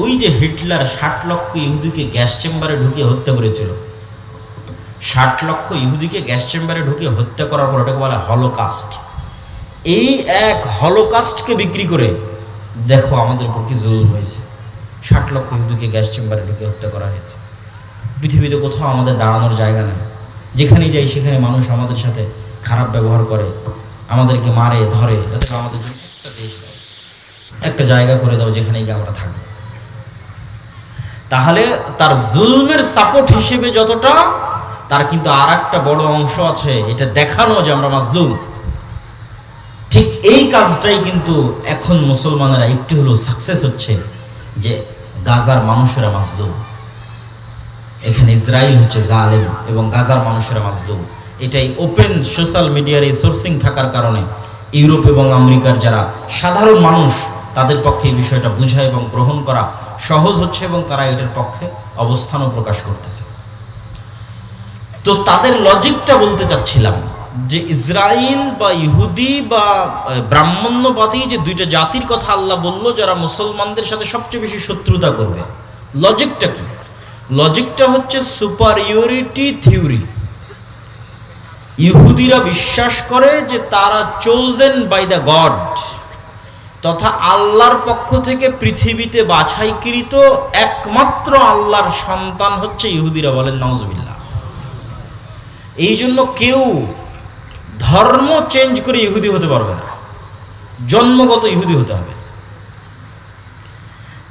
ওই যে হিটলার ষাট লক্ষ ইহুদিকে গ্যাস চেম্বারে ঢুকে হত্যা করেছিল। ষাট লক্ষ ইহুদিকে গ্যাস চেম্বারে ঢুকে হত্যা করার পর ওটাকে বলা হলোকাস্ট। এই এক হলোকাস্টকে বিক্রি করে দেখো আমাদের উপর কি জুলুম হয়েছে। ষাট লক্ষ ইহুদিকে গ্যাস চেম্বারে ঢুকে হত্যা করা হয়েছে। পৃথিবীতে কোথাও আমাদের দাঁড়ানোর জায়গা নেই। যেখানেই যাই সেখানে মানুষ আমাদের সাথে খারাপ ব্যবহার করে, আমাদেরকে মারে, ধরে আমাদের একটা জায়গা করে দাও যেখানেই গিয়ে আমরা থাকব। তাহলে তার জুলমের সাপোর্ট হিসেবে যতটা, তার কিন্তু আর একটা বড় অংশ আছে, এটা দেখানো যে আমরা মাজলুম। ঠিক এই কাজটাই কিন্তু এখন মুসলমানেরা একটু হলেও সাকসেস হচ্ছে, যে গাজার মানুষেরা মাজলুম। এখানে ইসরায়েল হচ্ছে জালেম এবং গাজার মানুষেরা মাজলুম। এটাই ওপেন সোশ্যাল মিডিয়ার এই সোর্সিং থাকার কারণে ইউরোপ এবং আমেরিকার যারা সাধারণ মানুষ, তাদের পক্ষে এই বিষয়টা বোঝা এবং গ্রহণ করা সহজ হচ্ছে এবং তারা এটার পক্ষে অবস্থানও প্রকাশ করতেছে। তো তাদের লজিকটা বলতে চাচ্ছিলাম যে ইসরায়েল বা ইহুদি বা ব্রাহ্মণ্যবাদী যে দুইটা জাতির কথা আল্লাহ বলল, যারা মুসলমানদের সাথে সবচেয়ে বেশি শত্রুতা করবে, লজিকটা কি? লজিকটা হচ্ছে সুপারিয়রিটি থিওরি ইহুদিরা বিশ্বাস করে যে তারা চোজেন বাই দ্য গড তথা আল্লাহর পক্ষ থেকে পৃথিবীতে বাছাইকৃত একমাত্র আল্লাহর সন্তান হচ্ছে ইহুদিরা বলেন নওজবিল্লা এই জন্য কেউ ধর্ম চেঞ্জ করে ইহুদি হতে পারবে না। জন্মগত ইহুদি হতে হবে।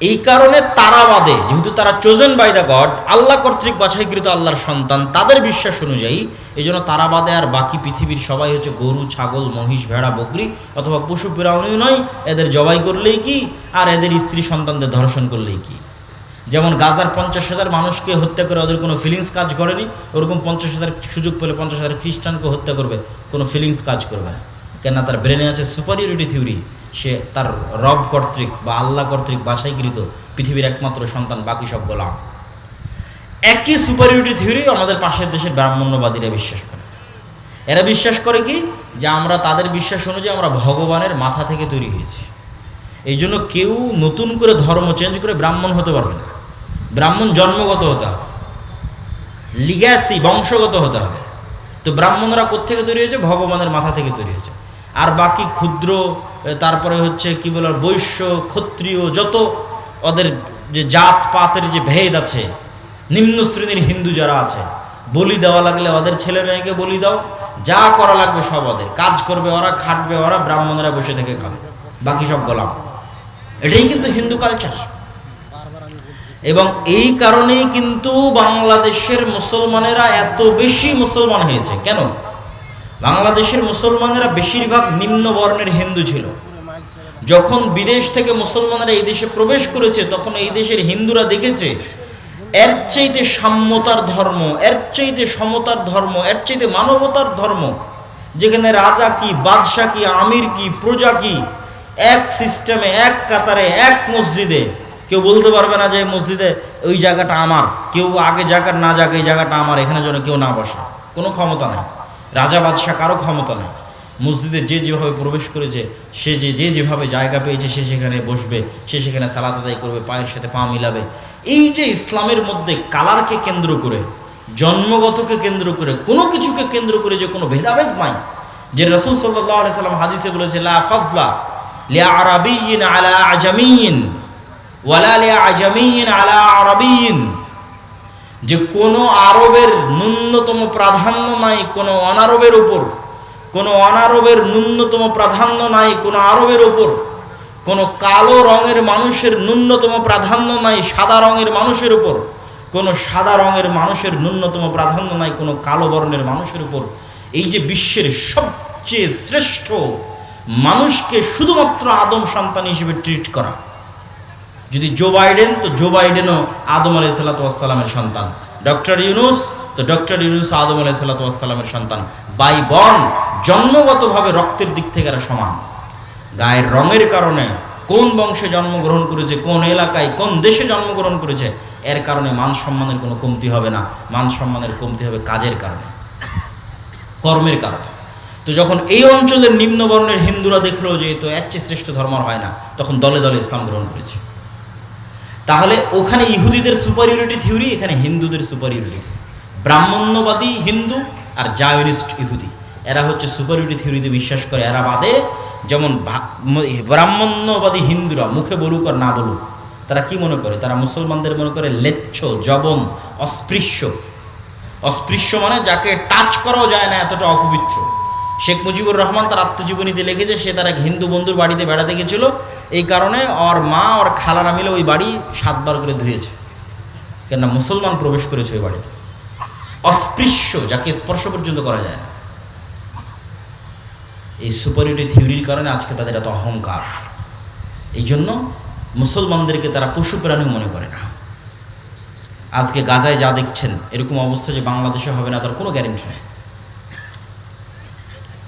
এই কারণে তারাবাদে যেহেতু তারা chosen by the God Allah কর্তৃক বাছাইকৃত আল্লাহর সন্তান, তাদের বিশ্বাস অনুযায়ী এই জন্য তারাবাদে আর বাকি পৃথিবীর সবাই হচ্ছে গরু, ছাগল, মহিষ, ভেড়া, বকরি অথবা পশু প্রাণী নয়, এদের জবাই করলেই কি? আর এদের স্ত্রী সন্তানদের ধর্ষণ করলেই কি? যেমন গাজার পঞ্চাশ হাজার মানুষকে হত্যা করে ওদের কোনো ফিলিংস কাজ করেনি, ওরকম পঞ্চাশ হাজার সুযোগ পেলে পঞ্চাশ হাজার খ্রিস্টানকে হত্যা করবে, কোনো ফিলিংস কাজ করবে না। কেননা তার ব্রেনে আছে সুপারিয়রিটি থিওরি সে তার রব কর্তৃক বা আল্লাহ কর্তৃক বাছাইকৃত পৃথিবীর একমাত্র সন্তান, বাকি সব গোলাম। একই সুপারিয়রিটি থিওরি আমাদের পাশের দেশের ব্রাহ্মণ্যবাদীরা বিশ্বাস করে। এরা বিশ্বাস করে কি? যে আমরা তাদের বিশ্বাস অনুযায়ী আমরা ভগবানের মাথা থেকে তৈরি হয়েছি। এই জন্য কেউ নতুন করে ধর্ম চেঞ্জ করে ব্রাহ্মণ হতে পারবে না। ব্রাহ্মণ জন্মগত হতে হবে। লিগ্যাসি বংশগত হতে হবে। তো ব্রাহ্মণরা কোত্থেকে তৈরি হয়েছে? ভগবানের মাথা থেকে তৈরি হয়েছে। আর বাকি ক্ষুদ্র তারপরে হচ্ছে কি বলার বৈশ্য, ক্ষত্রিয়, যত ওদের যে জাত পাতের যে ভেদ আছে, নিম্ন শ্রেণির হিন্দু যারা আছে, বলি দেওয়া লাগলে ওদের ছেলে মেয়েকে বলি দাও, যা করা লাগবে সব ওদের, কাজ করবে ওরা, খাটবে ওরা, ব্রাহ্মণরা বসে থেকে খাবে, বাকি সব গোলাম। এটাই কিন্তু হিন্দু কালচার এবং এই কারণেই কিন্তু বাংলাদেশের মুসলমানেরা এত বেশি মুসলমান হয়েছে। কেন? বাংলাদেশের মুসলমানেরা বেশিরভাগ নিম্ন বর্ণের হিন্দু ছিল। যখন বিদেশ থেকে মুসলমানেরা এই দেশে প্রবেশ করেছে, তখন এই দেশের হিন্দুরা দেখেছে, এর চাইতে সাম্যতার ধর্ম, এর চাইতে সমতার ধর্ম, এর চাইতে মানবতার ধর্ম, যেখানে রাজা কি, বাদশাহ কি, আমির কি, প্রজা কি, এক সিস্টেমে, এক কাতারে, এক মসজিদে, কেউ বলতে পারবে না যে মসজিদে ওই জায়গাটা আমার, কেউ আগে জায়গার না যাক, এই জায়গাটা আমার, এখানে যেন কেউ না বসে। কোনো ক্ষমতা নাই। রাজা বাদশাহ কারও ক্ষমতা নেই। মসজিদে যে যেভাবে প্রবেশ করেছে, সে যে যে যেভাবে জায়গা পেয়েছে, সে সেখানে বসবে, সে সেখানে সালাত আদায় করবে, পায়ের সাথে পা মিলাবে। এই যে ইসলামের মধ্যে কালারকে কেন্দ্র করে, জন্মগতকে কেন্দ্র করে, কোনো কিছুকে কেন্দ্র করে যে কোনো ভেদাভেদ নাই। যে রসুল সাল্লাম হাদিসে বলেছে, লা ফাজলা আলা আজামিয়িন ওয়ালা আলা আরাবিয়িন যে কোনো আরবের ন্যূনতম প্রাধান্য নাই, কোনো অনারবের উপর। কোনো অনারবের ন্যূনতম প্রাধান্য নাই, কোনো আরবের ওপর কোনো কালো রঙের মানুষের ন্যূনতম প্রাধান্য নাই, সাদা রঙের মানুষের উপর। কোনো সাদা রঙের মানুষের ন্যূনতম প্রাধান্য নাই, কোনো কালো বর্ণের মানুষের উপর। এই যে বিশ্বের সবচেয়ে শ্রেষ্ঠ মানুষকে শুধুমাত্র আদম সন্তান হিসেবে ট্রিট করা। যদি জো বাইডেন তো জো বাইডেনও আদম আলাই সাল্লাতামের সন্তান। ডক্টর ইউনুস, তো ডক্টর ইউনুস আদম আলাই সাল্লাতামের সন্তান। বাই বন জন্মগতভাবে রক্তের দিক থেকে এরা সমান। গায়ের রঙের কারণে কোন বংশে জন্মগ্রহণ করেছে, কোন এলাকায়, কোন দেশে জন্মগ্রহণ করেছে, এর কারণে মান সম্মানের কোনো কমতি হবে না। মান সম্মানের কমতি হবে কাজের কারণে, কর্মের কারণে। তো যখন এই অঞ্চলের নিম্নবর্ণের হিন্দুরা দেখল যে তো এর চেয়ে শ্রেষ্ঠ ধর্ম হয় না, তখন দলে দলে ইসলাম গ্রহণ করেছে। তাহলে ওখানে ইহুদিদের সুপারিয়রিটি থিওরি এখানে হিন্দুদের সুপারিয়রিটি ব্রাহ্মণ্যবাদী হিন্দু আর জায়নিস্ট ইহুদি। এরা হচ্ছে সুপারিয়রিটি থিওরিতে বিশ্বাস করে। এরা বাদে যেমন ব্রাহ্মণ্যবাদী হিন্দুরা, মুখে বলুক আর না বলুক, তারা কি মনে করে? তারা মুসলমানদের মনে করে লেচ্ছ, জবন, অস্পৃশ্য। অস্পৃশ্য মানে যাকে টাচ করাও যায় না, এতটা অপবিত্র। শেখ মুজিবুর রহমান তার আত্মজীবনীতে লিখেছে, সে তার এক হিন্দু বন্ধুর বাড়িতে বেড়াতে গেছিল। এই কারণে ওর মা, ওর খালারা মিলে ওই বাড়ি সাতবার করে ধুয়েছে। কেননা মুসলমান প্রবেশ করেছে ওই বাড়িতে। অস্পৃশ্য, যাকে স্পর্শ পর্যন্ত করা যায় না। এই সুপারিটি থিওরির কারণে আজকে তাদের এত অহংকার। এই জন্য মুসলমানদেরকে তারা পশু প্রাণীও মনে করে না। আজকে গাজায় যা দেখছেন, এরকম অবস্থা যে বাংলাদেশে হবে না, তার কোনো গ্যারেন্টি নেই।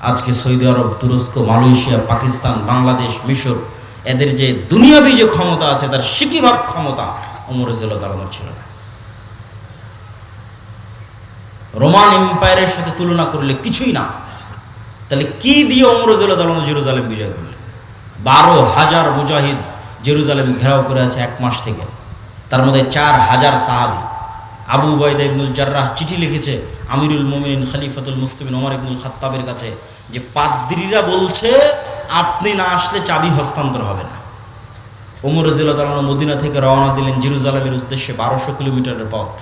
আজকে সৌদি আরব, তুরস্ক, মালয়েশিয়া, পাকিস্তান, বাংলাদেশ, মিশর, এদের যে দুনিয়াবি যে ক্ষমতা আছে, তার সিকিভাগ ক্ষমতা রাজিউল্লাহ তালানোর ছিল না। রোমান এম্পায়ারের সাথে তুলনা করলে কিছুই না। তাহলে কি দিয়ে অমরজুল্লাহ তালন জেরুজালেম বিজয় করলেন বারো হাজার মুজাহিদ জেরুজালেম ঘেরাও করে আছে এক মাস থেকে। তার মধ্যে চার হাজার সাহাবি। আবু উবাইদা ইবনুল জার্রাহ চিঠি লিখেছে আমিরুল মোমিন খলিফাতুল মুসলিমিন ওমর ইবনুল খাত্তাবের কাছে যে পাদ্রিরা বলছে, আপনি না আসলে চাবি হস্তান্তর হবে না। ওমর তালন মদিনা থেকে রওনা দিলেন জেরুজালেমের উদ্দেশ্যে বারোশো কিলোমিটারের পথ।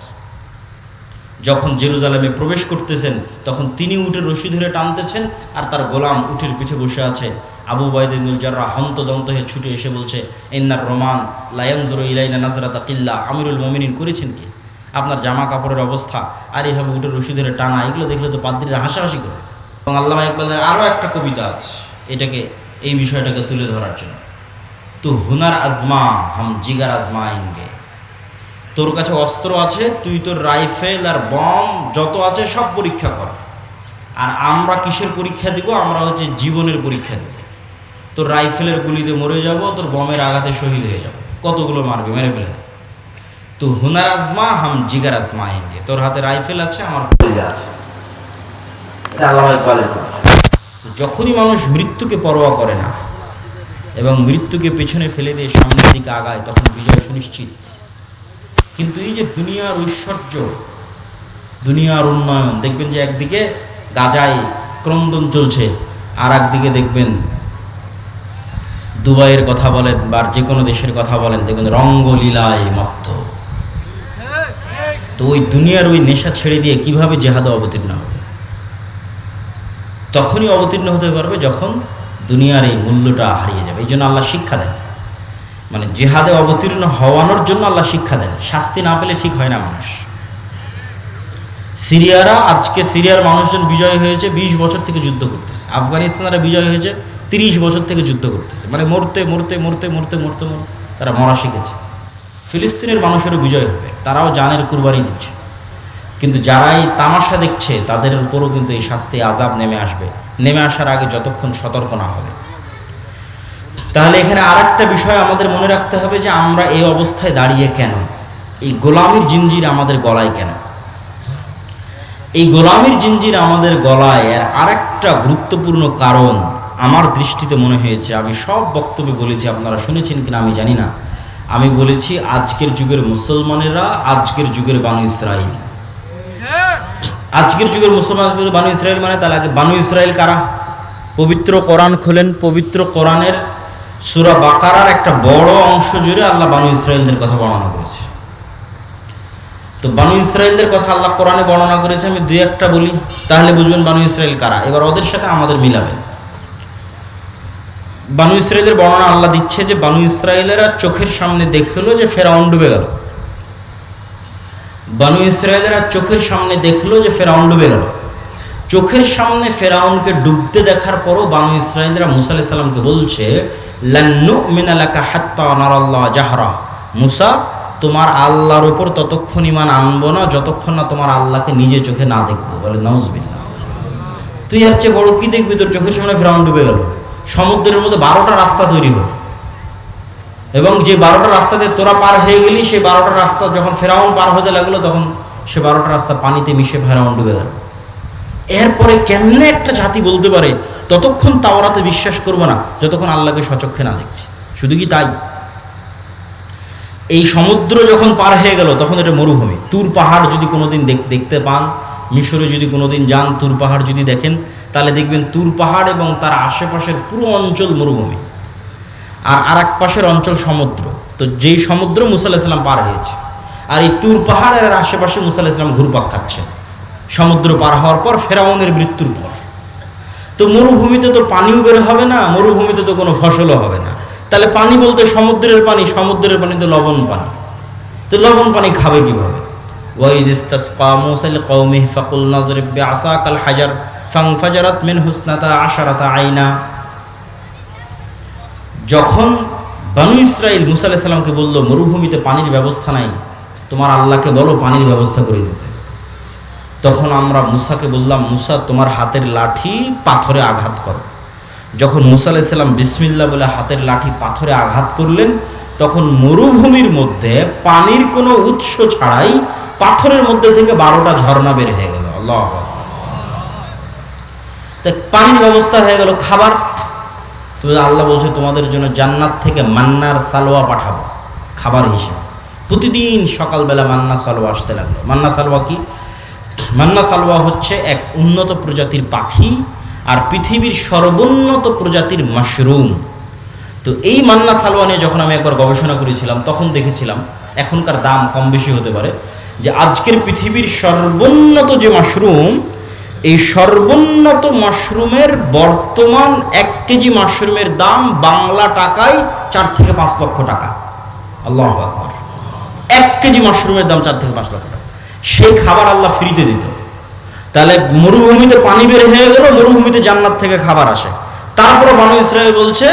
যখন জেরুজালেমে প্রবেশ করতেছেন, তখন তিনি উঠে রশি ধরে টানতেছেন আর তার গোলাম উঠের পিঠে বসে আছে। আবু বাইদুল জাররা হন্তদন্ত হয়ে ছুটে এসে বলছে, ইন্নার রোমান লায়ানজুর ইলাইনা নাজরাতা কিল্লা। আমিরুল মমিনিন করেছেন কি? আপনার জামা কাপড়ের অবস্থা, আর এইভাবে উঠে রশি ধরে টানা, এগুলো দেখলে তো পাদ্রীরা হাসাহাসি করে। এবং আল্লাহ ইকবালের আরও একটা কবিতা আছে, এটাকে, এই বিষয়টাকে তুলে ধরার জন্য। তো হুনার আজমা, হাম জিগার আজমা আইনগে। তোর কাছে অস্ত্র আছে, তুই তোর রাইফেল আর বম যত আছে সব পরীক্ষা কর। আর আমরা কিসের পরীক্ষা দিব? আমরা হচ্ছে জীবনের পরীক্ষা দিব। তোর রাইফেলের গুলিতে মরে যাব, তোর বমের আঘাতে শহীদ হয়ে যাব। কতগুলো মারবে? মেরে ফেলে। তো হুনার আজমা, হাম জিগার আজমা আইনগে। তোর হাতে রাইফেল আছে, আমার কলিজা আছে। যখনই মানুষ মৃত্যুকে পরোয়া করে না এবং মৃত্যুকে পেছনে ফেলে দিয়ে, সামনের দিকে আগায়, তখন বিজয় সুনিশ্চিত। কিন্তু এই যে দুনিয়ার ঐশ্বর্য দুনিয়ার উন্নয়ন, দেখবেন যে একদিকে গাজায় ক্রন্দন চলছে আর একদিকে দেখবেন দুবাইয়ের কথা বলেন বা যে কোনো দেশের কথা বলেন, দেখবেন রঙ্গলীলায় মত্ত। তো ওই দুনিয়ার ওই নেশা ছেড়ে দিয়ে কীভাবে জেহাদে অবতীর্ণ হবে? তখনই অবতীর্ণ হতে পারবে যখন দুনিয়ার এই মূল্যটা হারিয়ে যাবে। এই জন্য আল্লাহ শিক্ষা দেন। মানে জেহাদে অবতীর্ণ হওয়ানোর জন্য আল্লাহ শিক্ষা দেন। শাস্তি না পেলে ঠিক হয় না মানুষ। সিরিয়ারা আজকে সিরিয়ার মানুষজন বিজয় হয়েছে, বিশ বছর থেকে যুদ্ধ করতেছে। আফগানিস্তানরা বিজয় হয়েছে, তিরিশ বছর থেকে যুদ্ধ করতেছে। মানে মরতে মরতে মরতে মরতে মরতে মরতে তারা মরা শিখেছে। ফিলিস্তিনের মানুষেরও বিজয় হবে। তারাও জানের কুরবানি দিচ্ছে। কিন্তু যারা এই তামাশা দেখছে, তাদের উপরও কিন্তু এই শাস্তি আজাব নেমে আসবে। নেমে আসার আগে যতক্ষণ সতর্ক না হবে। তাহলে এখানে আর একটা বিষয় আমাদের মনে রাখতে হবে যে আমরা এই অবস্থায় দাঁড়িয়ে কেন? এই গোলামির জিঞ্জির আমাদের গলায় কেন? এই গোলামির জিঞ্জির আমাদের গলায় এর আরেকটা গুরুত্বপূর্ণ কারণ আমার দৃষ্টিতে মনে হয়েছে। আমি সব বক্তব্যে বলেছি, আপনারা শুনেছেন কিনা আমি জানি না। আমি বলেছি আজকের যুগের মুসলমানেরা, আজকের যুগের বানু ইসরাইল। আজকের যুগের মুসলমান বানু ইসরায়েল মানে তার আগে বানু ইসরায়েল কারা? পবিত্র কোরআন খোলেন, পবিত্র কোরআনের সুরা বাকারার একটা বড় অংশ জুড়ে আল্লাহ বানু ইসরায়েলদের কথা বর্ণনা করেছে। তো বানু ইসরায়েলদের কথা আল্লাহ কোরআনে বর্ণনা করেছে, আমি দুই একটা বলি, তাহলে বুঝবেন বানু ইসরায়েল কারা। এবার ওদের সাথে আমাদের মিলাবেন বানু ইসরায়েলের বর্ণনা আল্লাহ দিচ্ছে যে বানু ইসরায়েলেরা চোখের সামনে দেখল যে ফেরাউন ডুবে গেল। বানু ইসরায়েলেরা চোখের সামনে দেখল যে ফেরাউন ডুবে গেল। চোখের সামনে ফেরাউনকে ডুবতে দেখার পরও বানু ইসরায়েলরা মুসা আলাইহিস সালামকে বলছে হাত্তা জাহরা। মুসা, তোমার আল্লাহর উপর ততক্ষণ ইমান আনব না, যতক্ষণ না তোমার আল্লাহকে নিজে চোখে না দেখব। বলে, নাউজবিল্লাহ। তুই আর চেয়ে বড় কি দেখবি? তোর চোখের সামনে ফেরাউন ডুবে গেল। সমুদ্রের মধ্যে বারোটা রাস্তা তৈরি হলো। এবং যে বারোটা রাস্তাতে তোরা পার হয়ে গেলি, সেই বারোটা রাস্তা যখন ফেরাউন পার হতে লাগল, তখন সে বারোটা রাস্তা পানিতে মিশে ফেরাউন ডুবে গেল। এরপরে কেমনে একটা জাতি বলতে পারে, ততক্ষণ তাওরাতে বিশ্বাস করব না, যতক্ষণ আল্লাহকে সচক্ষে না দেখছি। শুধু কি তাই? এই সমুদ্র যখন পার হয়ে গেল, তখন এটা মরুভূমি। তুর পাহাড় যদি কোনোদিন দেখতে পান, মিশরে যদি কোনোদিন যান, তুর পাহাড় যদি দেখেন তাহলে দেখবেন তুর পাহাড় এবং তার আশেপাশের পুরো অঞ্চল মরুভূমি। আর আর এক পাশের অঞ্চল সমুদ্র। তো যেই সমুদ্র মুসা আলাহিসাল্লাম পার হয়েছে, আর এই তুর পাহাড়ের আশেপাশে মুসা আলাহিসাল্লাম ঘুরপাক খাচ্ছে। সমুদ্র পার হওয়ার পর ফেরাউনের মৃত্যুর পর। তো মরুভূমিতে তো পানিও বের হবে না, মরুভূমিতে তো কোনো ফসলও হবে না। তাহলে পানি বলতে সমুদ্রের পানি সমুদ্রের পানি তো লবণ পানি। তো লবণ পানি খাবে কীভাবে? ওয়াইজ ইস্তাসকা মূসা লিকাওমিহি ফাকুল নাজরিব বিআসাকাল হাজার। ফানফাজারাত মিন হুসনাতা আশারাতা আইনা। যখন বানু ইসরাইল মুসা আলাইহিস সালামকে বলল, মরুভূমিতে পানির ব্যবস্থা নাই, তোমার আল্লাহকে বলো পানির ব্যবস্থা করে দিতে। তখন আমরা মুসাকে বললাম, মুসা, তোমার হাতের লাঠি পাথরে আঘাত করো। যখন মুসা আলাইসাল্লাম বিসমিল্লা বলে হাতের লাঠি পাথরে আঘাত করলেন, তখন মরুভূমির মধ্যে পানির কোনো উৎস ছাড়াই পাথরের মধ্যে থেকে বারোটা ঝর্ণা বের হয়ে গেল। আল্লাহ তা পানির ব্যবস্থা হয়ে গেল খাবার। তো আল্লাহ বলছে, তোমাদের জন্য জান্নাত থেকে মান্নার সালোয়া পাঠাবো, খাবার হিসেবে। প্রতিদিন সকালবেলা মান্না সালোয়া আসতে লাগল। মান্না সালোয়া কি? মান্না সালোয়া হচ্ছে এক উন্নত প্রজাতির পাখি আর পৃথিবীর সর্বোন্নত প্রজাতির মাশরুম। তো এই মান্না সালোয়া নিয়ে যখন আমি একবার গবেষণা করেছিলাম, তখন দেখেছিলাম এখনকার দাম কম বেশি হতে পারে যে আজকের পৃথিবীর সর্বোন্নত যে মাশরুম এই সর্বোন্নত মাশরুমের বর্তমান এক কেজি মাশরুমের দাম বাংলা টাকায় চার থেকে পাঁচ লক্ষ টাকা। আল্লাহ এক কেজি মাশরুমের দাম চার থেকে পাঁচ লক্ষ টাকা। সেই খাবার আল্লাহ ফ্রিতে দিত। তাহলে মরুভূমিতে পানি বের হয়ে গেল, মরুভূমিতে জান্নাত থেকে খাবার আসে। তারপরে বানু ইসরায়েল বলছে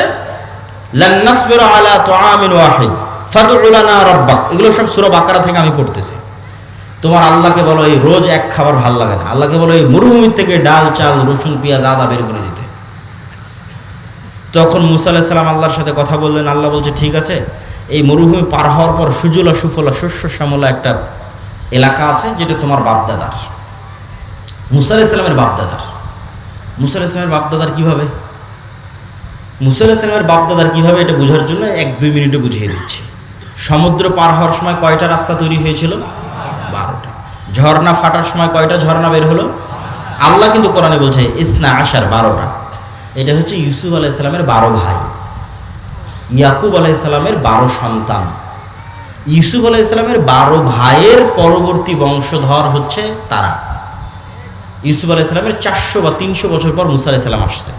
রাব্বাক। এগুলো সব সূরা বাকারা থেকে আমি পড়তেছি। তোমার আল্লাহকে বলো এই রোজ এক খাবার ভালো লাগে না। আল্লাহকে বলো এই মরুভূমির থেকে ডাল, চাল, রসুন, পেঁয়াজ, আদা বের করে দিতে। তখন মুসা আলাহিস সালাম আল্লাহর সাথে কথা বললেন, আল্লাহ বলছে, ঠিক আছে, এই মরুভূমি পার হওয়ার পর সুজলা সুফলা শস্য শ্যামলা একটা এলাকা আছে যেটা তোমার বাপদাদার। মুসা সালামের বাপদাদার। মুসা সালামের বাপদাদার কীভাবে? মুসা সালামের বাপদাদার কীভাবে এটা বোঝার জন্য এক দুই মিনিটে বুঝিয়ে দিচ্ছি। সমুদ্র পার হওয়ার সময় কয়টা রাস্তা তৈরি হয়েছিল? বারোটা। ঝর্ণা ফাটার সময় কয়টা ঝর্ণা বের হলো? আল্লাহ কিন্তু কোরআনে বলছে, ইসনা আশার বারোটা। এটা হচ্ছে ইউসুফ আলাইসালামের বারো ভাই। ইয়াকুব আলাইসালামের বারো সন্তান। ইউসুফ আলাইসালামের বারো ভাইয়ের পরবর্তী বংশধর হচ্ছে তারা। ইউসুফ আলাইসালামের চারশো বা তিনশো বছর পর মুসা আলাইসালাম আসছে।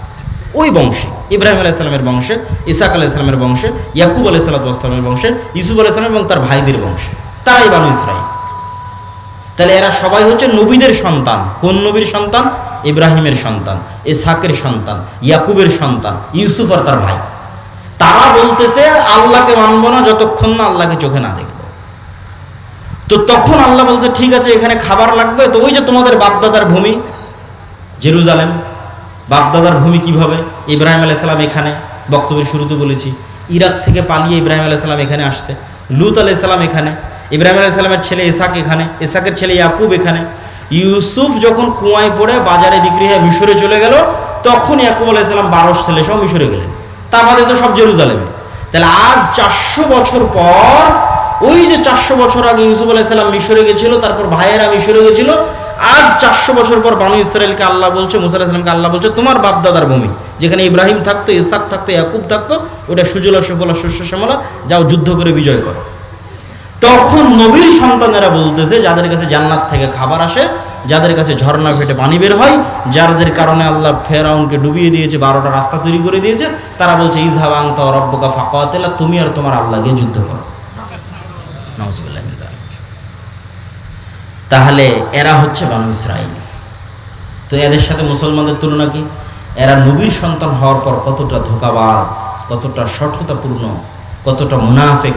ওই বংশে, ইব্রাহিম আলাইসালামের বংশে, ইসাক আলাইসালামের বংশে, ইয়াকুব আলাইসালামের বংশে ইউসুফ আলাইসালাম এবং তার ভাইদের বংশে, তারাই বানু ইসরাইল তাহলে এরা সবাই হচ্ছে নবীদের সন্তান। কোন নবীর সন্তান? ইব্রাহিমের সন্তান ইসাকের সন্তান, ইয়াকুবের সন্তান, ইউসুফ আর তার ভাই। তারা বলতেছে, আল্লাহকে মানব না যতক্ষণ না আল্লাহকে চোখে না দেখব। তো তখন আল্লাহ বলছে, ঠিক আছে, এখানে খাবার লাগবে। তো ওই যে তোমাদের বাপদাদার ভূমি, জেরুজালেম, বাপদাদার ভূমি কীভাবে? ইব্রাহিম আলাইসালাম এখানে, বক্তব্যের শুরুতে বলেছি। ইরাক থেকে পালিয়ে ইব্রাহিম আলাইসালাম এখানে আসছে। লুত আলাইসালাম এখানে। ইব্রাহিম আলাইসালামের ছেলে এসাক এখানে এসাকের ছেলে ইয়াকুব এখানে। ইউসুফ যখন কুয়ায় পড়ে বাজারে বিক্রি হয়ে মিশরে চলে গেল, তখন ইয়াকুব আলাইসালাম বারোশ ছেলে সব মিশরে গেলেন। তার আমাদের তো সব জেরুজালেমে। তাহলে আজ চারশো বছর পর, ওই যে চারশো বছর আগে ইউসুফ আলাইসাল্লাম মিশরে গেছিল, তারপর ভাইয়েরা মিশরে গেছিল, আজ চারশো বছর পর বানু ইসরায়েলকে আল্লাহ বলছে, মুসা আলাহিসামকে আল্লাহ বলছে, তোমার বাপদাদার ভূমি, যেখানে ইব্রাহিম থাকতো, ইসাক থাকতো, ইয়াকুব থাকতো, ওটা সুজলা সুফলা শস্য শ্যামলা, যাও যুদ্ধ করে বিজয় করো। তখন নবীর সন্তানেরা বলতেছে, যাদের কাছে জান্নাত থেকে খাবার আসে, যাদের কাছে ঝর্ণা ফেটে পানি বের হয়, যাদের কারণে আল্লাহ ফেরাউনকে ডুবিয়ে দিয়েছে, বারোটা রাস্তা তৈরি করে দিয়েছে, তারা বলছে ইজহাব আংতা রব্বকা ফাকাতেলা, তুমি আর তোমার আল্লাহ গিয়ে যুদ্ধ করো। তাহলে এরা হচ্ছে বানু ইসরাইল তো এদের সাথে মুসলমানদের তুলনা কি? এরা নবীর সন্তান হওয়ার পর কতটা ধোকাবাজ, কতটা সঠতাপূর্ণ কতটা মুনাফেক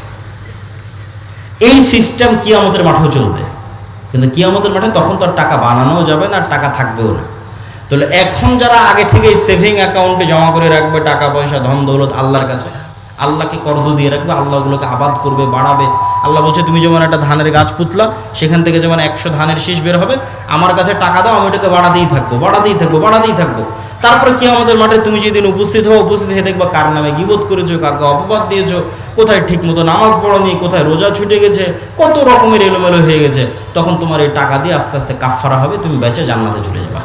এই সিস্টেম কিয়ামতের মাঠেও চলবে। কিন্তু কিয়ামতের মাঠে তখন তো আর টাকা বানানোও যাবে না টাকা থাকবেও না। তাহলে এখন যারা আগে থেকে সেভিং অ্যাকাউন্টে জমা করে রাখবে, টাকা, পয়সা, ধন, দৌলত আল্লাহর কাছে, আল্লাহকে কর্জ দিয়ে রাখবে, আল্লাহ ওগুলোকে আবাদ করবে, বাড়াবে। আল্লাহ বলছে, তুমি যেমন একটা ধানের গাছ পুতলা, সেখান থেকে যেমন একশো ধানের শীষ বের হবে, আমার কাছে টাকা দাও, আমি ওটাকে বাড়াতেই থাকব বাড়াতেই থাকব বাড়াতেই থাকব। তারপরে কি আমাদের মাঠে তুমি যেদিন উপস্থিত হও, উপস্থিত হয়ে দেখবা কার নামে গিবোধ করেছ কাকে অপবাদ দিয়েছ, কোথায় ঠিক মতো নামাজ পড়নি, কোথায় রোজা ছুটে গেছে, কত রকমের এলোমেলো হয়ে গেছে। তখন তোমার এই টাকা দিয়ে আস্তে আস্তে কাফারা হবে, তুমি বেঁচে জান্নাতে চলে যাবা।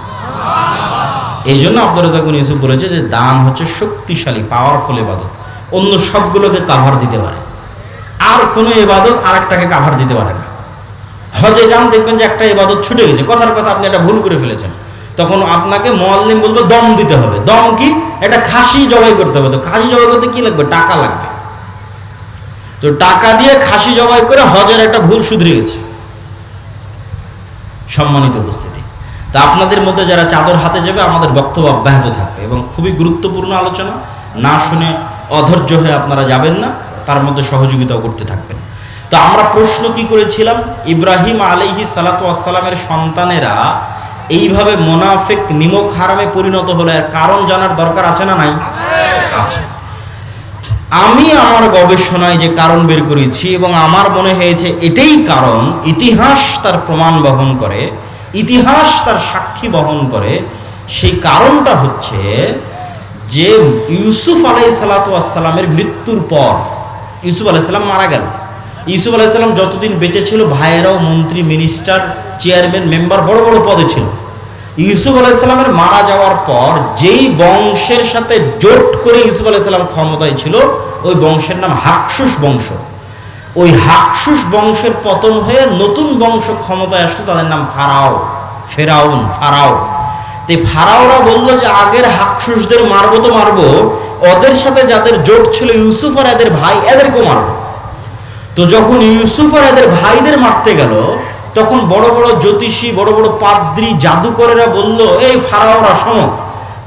এই জন্য আব্দুল ইউসুফ বলেছে যে, দান হচ্ছে শক্তিশালী পাওয়ারফুল এবাদত অন্য সবগুলোকে কাভার দিতে পারে। আর কোনো এবাদত আর একটাকে কাভার দিতে পারে না। হজে যান, দেখবেন যে একটা এবাদত ছুটে গেছে। কথার কথা আপনি একটা ভুল করে ফেলেছেন। তখন আপনাকে মোয়াল্লিম বলবে, দম দিতে হবে। দম কি? একটা খাসি জবাই করতে হবে। তো খাসি জবাই করতে কি লাগবে? টাকা লাগবে। তো টাকা দিয়ে খাসি জবাই করে হজের একটা ভুল শুধরে গেছে। সম্মানিত উপস্থিতি। তা আপনাদের মধ্যে যারা চাদর হাতে যাবে, আমাদের বক্তব্য অব্যাহত থাকবে এবং খুবই গুরুত্বপূর্ণ আলোচনা। না শুনে অধৈর্য হয়ে আপনারা যাবেন না, তার মধ্যে সহযোগিতাও করতে থাকবেন। তো আমরা প্রশ্ন কি করেছিলাম? ইব্রাহিম আলিহি সালাতু আসসালামের সন্তানেরা এইভাবে মোনাফেক নিমক হারামে পরিণত হলে কারণ জানার দরকার আছে না নাই? আছে। আমি আমার গবেষণায় যে কারণ বের করেছি এবং আমার মনে হয়েছে এটাই কারণ, ইতিহাস তার প্রমাণ বহন করে, ইতিহাস তার সাক্ষী বহন করে, সেই কারণটা হচ্ছে যে ইউসুফ আলাই মৃত্যুর পর, ইউসুফ আলাইসাল্লাম মারা গেল। ইউসুফ আলাইসাল্লাম যতদিন বেঁচে ছিল, ভাইয়েরাও মন্ত্রী মিনিস্টার চেয়ারম্যান মেম্বার বড় বড় পদে ছিল। ইউসুফ আলাইসাল্লামের মারা যাওয়ার পর যেই বংশের সাথে জোট করে ইউসুফ আলাইসাল্লাম ক্ষমতায় ছিল, ওই বংশের নাম হাকসুস বংশ। ওই হাকসুস বংশের পতন হয়ে নতুন বংশ ক্ষমতায় আসলো, তাদের নাম ফারাও, ফেরাউন, ফারাও। তো ফারাওরা বলল যে, আগের হাকসুসদের মারবো তো মারবো, ওদের সাথে যাদের জোট ছিল, ইউসুফ আর এদের ভাই, এদেরকেও মারবো। তো যখন ইউসুফ আর এদের ভাইদের মারতে গেল, তখন বড় বড় জ্যোতিষী, বড় বড় পাদ্রী, জাদুকরেরা বলল, এই ফারাওরা, শোনো,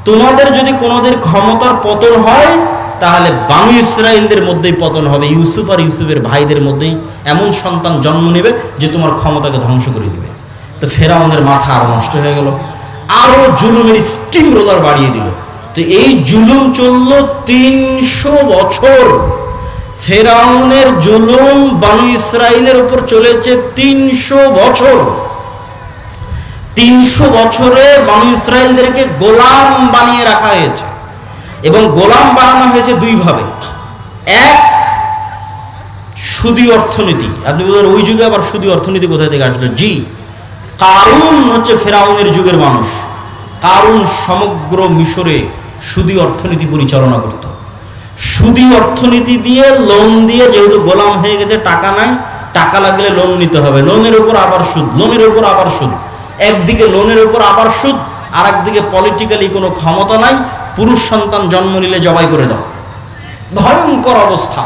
তোমাদের যদি কোনোদের ক্ষমতার পতন হয়, তাহলে বানু ইসরায়েলদের মধ্যেই পতন হবে। ইউসুফ আর ইউসুফের ভাইদের মধ্যেই এমন সন্তান জন্ম নেবে যে তোমার ক্ষমতাকে ধ্বংস করে দিবে। তো ফেরাউনের মাথা আরও নষ্ট হয়ে গেল। আরও জুলুমের স্টিম রোলার বাড়িয়ে দিল। তো এই জুলুম চলল তিনশো বছর। ফেরাউনের জুলুম বানু ইসরায়েলের উপর চলেছে তিনশো বছর। তিনশো বছরে বানু ইসরায়েলদেরকে গোলাম বানিয়ে রাখা হয়েছে। এবং গোলাম বানানো হয়েছে দুইভাবে। এক, সুদী অর্থনীতি। আপনি বলেন ওই যুগে আবার সুদী অর্থনীতি কোথায় থেকে আসলো? জি, কারুন হচ্ছে ফেরাউনের যুগের মানুষ। কারুন সমগ্র মিশরে সুদী অর্থনীতি পরিচালনা করত। সুদী অর্থনীতি দিয়ে লোন দিয়ে যেহেতু গোলাম হয়ে গেছে, টাকা নাই, টাকা লাগলে লোন নিতে হবে। লোনের উপর আবার সুদ লোনের উপর আবার সুদ। একদিকে লোনের উপর আবার সুদ আর একদিকে পলিটিক্যালি কোনো ক্ষমতা নাই, পুরুষ সন্তান জন্ম নিলে জবাই করে দাও। ভয়ঙ্কর অবস্থা।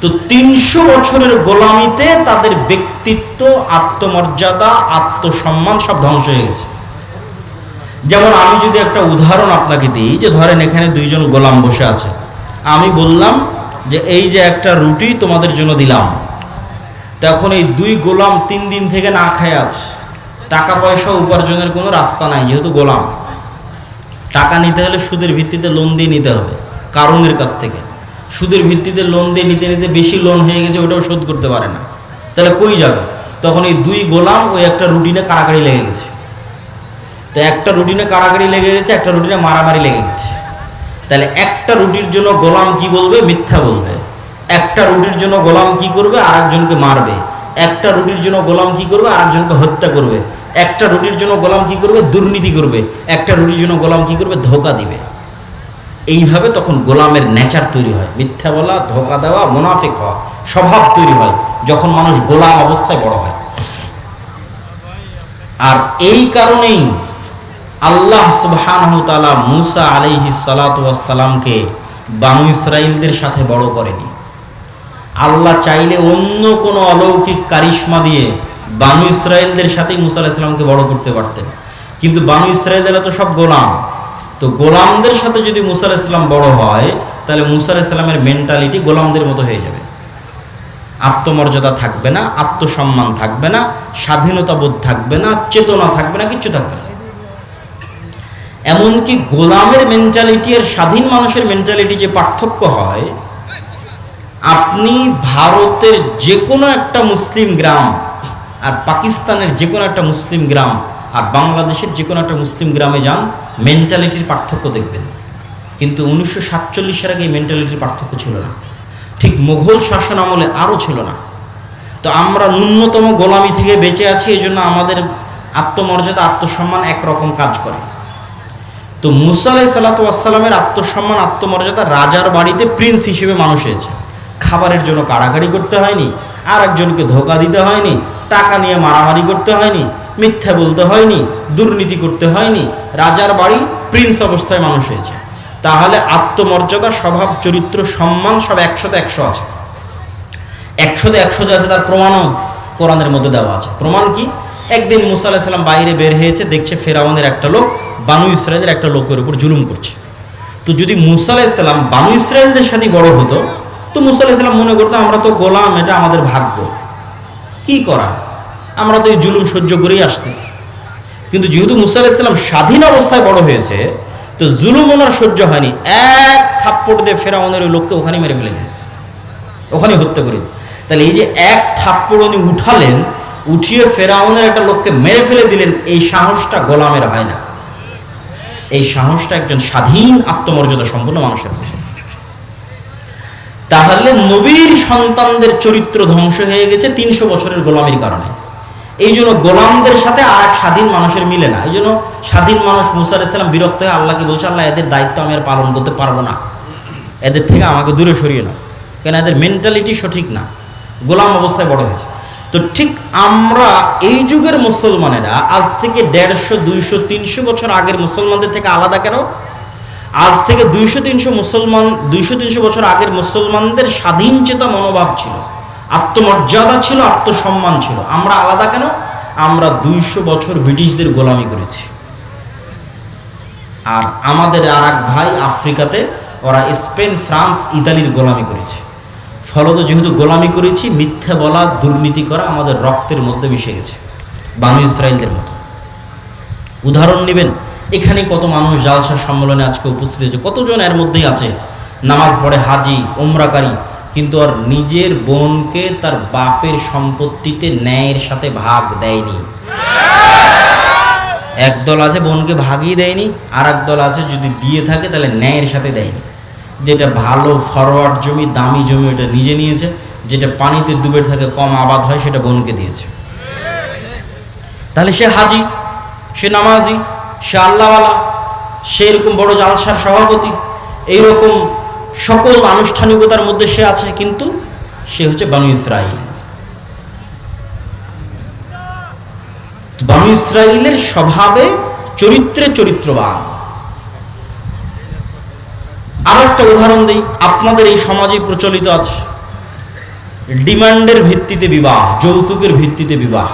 তো তিনশো বছরের গোলামিতে তাদের ব্যক্তিত্ব, আত্মমর্যাদা, আত্মসম্মান সব ধ্বংস হয়ে গেছে। যেমন আমি যদি একটা উদাহরণ আপনাকে দিই, যে ধরেন এখানে দুইজন গোলাম বসে আছে। আমি বললাম যে এই যে একটা রুটি তোমাদের জন্য দিলাম তখন এই দুই গোলাম তিন দিন থেকে না খায় আছে টাকা পয়সা উপার্জনের কোনো রাস্তা নাই, যেহেতু গোলাম। টাকা নিতে হলে সুদের ভিত্তিতে লোন দিয়ে নিতে হবে কারণের কাছ থেকে। সুদের ভিত্তিতে লোন দিয়ে নিতে নিতে বেশি লোন হয়ে গেছে, ওটাও শোধ করতে পারে না। তাহলে কই যাবে? তখন এই দুই গোলাম ওই একটা রুটিনে কাড়াকাড়ি লেগে গেছে। তো একটা রুটিনে কাড়াকাড়ি লেগে গেছে, একটা রুটিনে মারামারি লেগে গেছে। তাহলে একটা রুটির জন্য গোলাম কি বলবে? মিথ্যা বলবে। একটা রুটির জন্য গোলাম কি করবে? আর একজনকে মারবে। একটা রুটির জন্য গোলাম কি করবে? আর একজনকে হত্যা করবে। একটা রুটির জন্য গোলাম কি করবে? দুর্নীতি করবে। একটা রুটির জন্য গোলাম কি করবে? ধোকা দিবে। এইভাবে তখন গোলামের নেচার তৈরি হয়। মিথ্যা বলা, ধোকা দেওয়া, মুনাফিক হওয়া, স্বভাব তৈরি হয় যখন মানুষ গোলাম অবস্থায় বড় হয়। আর এই কারণেই আল্লাহ সুবহানাহু তাআলা মুসা আলাইহি সালামকে বানু ইসরাইলদের সাথে বড় করেনি। আল্লাহ চাইলে অন্য কোনো অলৌকিক কারিশমা দিয়ে বানু ইসরায়েলদের সাথেই মুসা আলাইসাল্লামকে বড় করতে পারতেন। কিন্তু বানু ইসরায়েলরা তো সব গোলাম। তো গোলামদের সাথে যদি মুসা আলাইসাল্লাম বড় হয়, তাহলে মুসা আলাইসাল্লামের মেন্টালিটি গোলামদের মতো হয়ে যাবে। আত্মমর্যাদা থাকবে না, আত্মসম্মান থাকবে না স্বাধীনতা বোধ থাকবে না, চেতনা থাকবে না, কিচ্ছু থাকবে না। এমনকি গোলামের মেন্টালিটি আর স্বাধীন মানুষের মেন্টালিটি যে পার্থক্য হয়, আপনি ভারতের যে কোনো একটা মুসলিম গ্রাম আর পাকিস্তানের যে কোনো একটা মুসলিম গ্রাম আর বাংলাদেশের যে কোনো একটা মুসলিম গ্রামে যান মেন্টালিটির পার্থক্য দেখবেন। কিন্তু উনিশশো সাতচল্লিশের আগে এই মেন্টালিটির পার্থক্য ছিল না। ঠিক মুঘল শাসন আমলে আরও ছিল না। তো আমরা ন্যূনতম গোলামি থেকে বেঁচে আছি এই জন্য আমাদের আত্মমর্যাদা, আত্মসম্মান একরকম কাজ করে। তো মুসা আলাই সাল্লাতামের আত্মসম্মান, আত্মমর্যাদা রাজার বাড়িতে প্রিন্স হিসেবে মানুষ হয়েছে। খাবারের জন্য কাড়াকাড়ি করতে হয়নি আর একজনকে ধোকা দিতে হয়নি, টাকা নিয়ে মারামারি করতে হয়নি, মিথ্যা বলতে হয়নি, দুর্নীতি করতে হয়নি, রাজার বাড়ি প্রিন্স অবস্থায় মানুষ হয়েছে। তাহলে আত্মমর্যাদা, স্বভাব, চরিত্র, সম্মান সব একশোতে একশো আছে। একশোতে একশো যে আছে তার প্রমাণও কোরআনের মধ্যে দেওয়া আছে। প্রমাণ কি? একদিন মুসা আলাহিসাল্লাম বাইরে বের হয়েছে, দেখছে ফেরাউনের একটা লোক বানু ইসরায়েলের একটা লোকের উপর জুলুম করছে। তো যদি মুসা আলাহিসাল্লাম বানু ইসরায়েলদের সাথে বড় হতো, তো মুসা আলাহিসাল্লাম মনে করতো, আমরা তো গোলাম, এটা আমাদের ভাগ্য। কি করা? আমরা তো এই জুলুম সহ্য করেই আসতেছি। কিন্তু যেহেতু মুসা আলাহিসাল্লাম স্বাধীন অবস্থায় বড় হয়েছে, তো জুলুম ওনার সহ্য হয়নি। এক থাপ্পড় দিয়ে ফেরাউনের ওই লোককে ওখানে মেরে ফেলে দিয়েছে। ওখানে হত্যা করে তাহলে এই যে এক থাপ্পড় উনি উঠালেন উঠিয়ে ফেরাউনের একটা লোককে মেরে ফেলে দিলেন, এই সাহসটা গোলামের হয় না। এই সাহসটা একজন স্বাধীন আত্মমর্যাদা সম্পন্ন মানুষের। তাহলে নবীর সন্তানদের চরিত্র ধ্বংস হয়ে গেছে তিনশো বছরের গোলামির কারণে। এই জন্য গোলামদের সাথে আর এক স্বাধীন মানুষের মিলে না। এই জন্য স্বাধীন মানুষ মুসার ইসলাম বিরক্ত হয়ে আল্লাহকে বলছে, আল্লাহ, এদের দায়িত্ব আমি আর পালন করতে পারব না। এদের থেকে আমাকে দূরে সরিয়ে নাও। কেন? এদের মেন্টালিটি সঠিক না। গোলাম অবস্থায় বড় হয়েছে। তো ঠিক আমরা এই যুগের মুসলমানেরা আজ থেকে দেড়শো, দুইশো, তিনশো বছর আগের মুসলমানদের থেকে আলাদা কেন? আজ থেকে দুইশো, তিনশো মুসলমান, দুইশো, তিনশো বছর আগের মুসলমানদের স্বাধীন চেতা মনোভাব ছিল, আত্মমর্যাদা ছিল, আত্মসম্মান ছিল। আমরা আলাদা কেন? আমরা দুইশো বছর ব্রিটিশদের গোলামি করেছি। আর আমাদের আর ভাই আফ্রিকাতে, ওরা স্পেন, ফ্রান্স, ইতালির গোলামি করেছে। ফলত যেহেতু গোলামি করেছি, মিথ্যা বলা, দুর্নীতি করা আমাদের রক্তের মধ্যে মিশে গেছে, বানু ইসরায়েলদের মতো। উদাহরণ নেবেন, এখানে কত মানুষ জালসা সম্মেলনে আজকে উপস্থিত হয়েছে, কতজন এর মধ্যেই আছে? নামাজ পড়ে হাজি ওমরাকারী কিন্তু আর নিজের বোনকে তার বাপের সম্পত্তিতে ন্যায়ের সাথে ভাগ দেয়নি। একদল আছে, বোনকে ভাগই দেয়নি আর দল আছে, যদি দিয়ে থাকে তাহলে ন্যায়ের সাথে দেয়নি। যেটা ভালো ফরওয়ার্ড জমি, দামি জমি ওটা নিজে নিয়েছে, যেটা পানিতে ডুবে থাকে, কম আবাদ হয়, সেটা বোনকে দিয়েছে। তাহলে সে হাজি, সে নামাজি, সে আল্লাহওয়ালা, সে এরকম বড় জালসার সভাপতি, এইরকম সকল আনুষ্ঠানিকতার মধ্যে সে আছে, কিন্তু সে হচ্ছে বানু ইসরাইল। বানু ইসরায়েলের স্বভাবে চরিত্রে চরিত্রবান। আর একটা উদাহরণ দিই, আপনাদের এই সমাজে প্রচলিত আছে। ডিমান্ডের ভিত্তিতে বিবাহ, যৌতুকের ভিত্তিতে বিবাহ।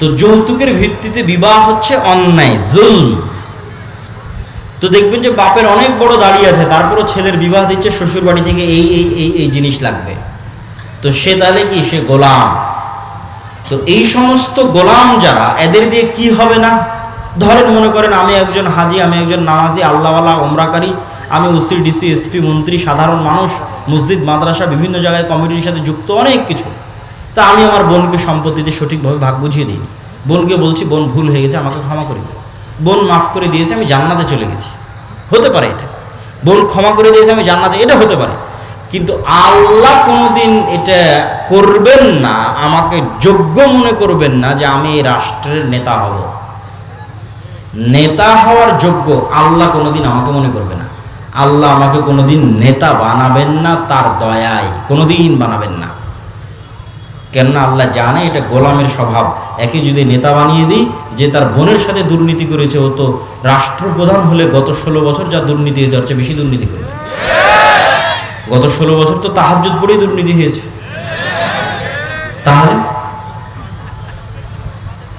তো যৌতুকের ভিত্তিতে বিবাহ হচ্ছে অন্যায়, জুলম। তো দেখবেন যে বাপের অনেক বড় দাঁড়িয়ে আছে, তারপরও ছেলের বিবাহ দিচ্ছে শ্বশুর বাড়ি থেকে এই এই এই এই জিনিস লাগবে। তো সে তাহলে কি? সে গোলাম। তো এই সমস্ত গোলাম যারা, এদের দিয়ে কি হবে না? ধরেন মনে করেন আমি একজন হাজি, আমি একজন নামাজি, আল্লাহওয়ালা ওমরাকারী আমি ওসি, ডিসি, এসপি, মন্ত্রী, সাধারণ মানুষ, মসজিদ, মাদ্রাসা, বিভিন্ন জায়গায় কমিটির সাথে যুক্ত অনেক কিছু। তা আমি আমার বোনকে সম্পত্তিতে সঠিকভাবে ভাগ বুঝিয়ে দিই বোনকে বলছি, বোন, ভুল হয়ে গেছে, আমাকে ক্ষমা করে দিও। বোন মাফ করে দিয়েছে, আমি জান্নাতে চলে গেছি। হতে পারে এটা। বোন ক্ষমা করে দিয়েছে, আমি জান্নাতে, এটা হতে পারে। কিন্তু আল্লাহ কোনোদিন এটা করবেন না, আমাকে যোগ্য মনে করবেন না যে আমি রাষ্ট্রের নেতা হব। নেতা হওয়ার যোগ্য আল্লাহ কোনোদিন আমাকে মনে করবে না। আল্লাহ আমাকে কোনোদিন নেতা বানাবেন না, তার দয়ায় কোনোদিন বানাবেন না। কেননা আল্লাহ জানে এটা গোলামের স্বভাব। একে যদি নেতা বানিয়ে দিই, যে তার বোনের সাথে দুর্নীতি করেছে, ও তো রাষ্ট্রপ্রধান হলে গত ষোলো বছর যা দুর্নীতি হয়েছে তার বেশি দুর্নীতি করেছে গত ষোলো বছর তো তাহাজুদ পড়েই দুর্নীতি হয়েছে। তাহলে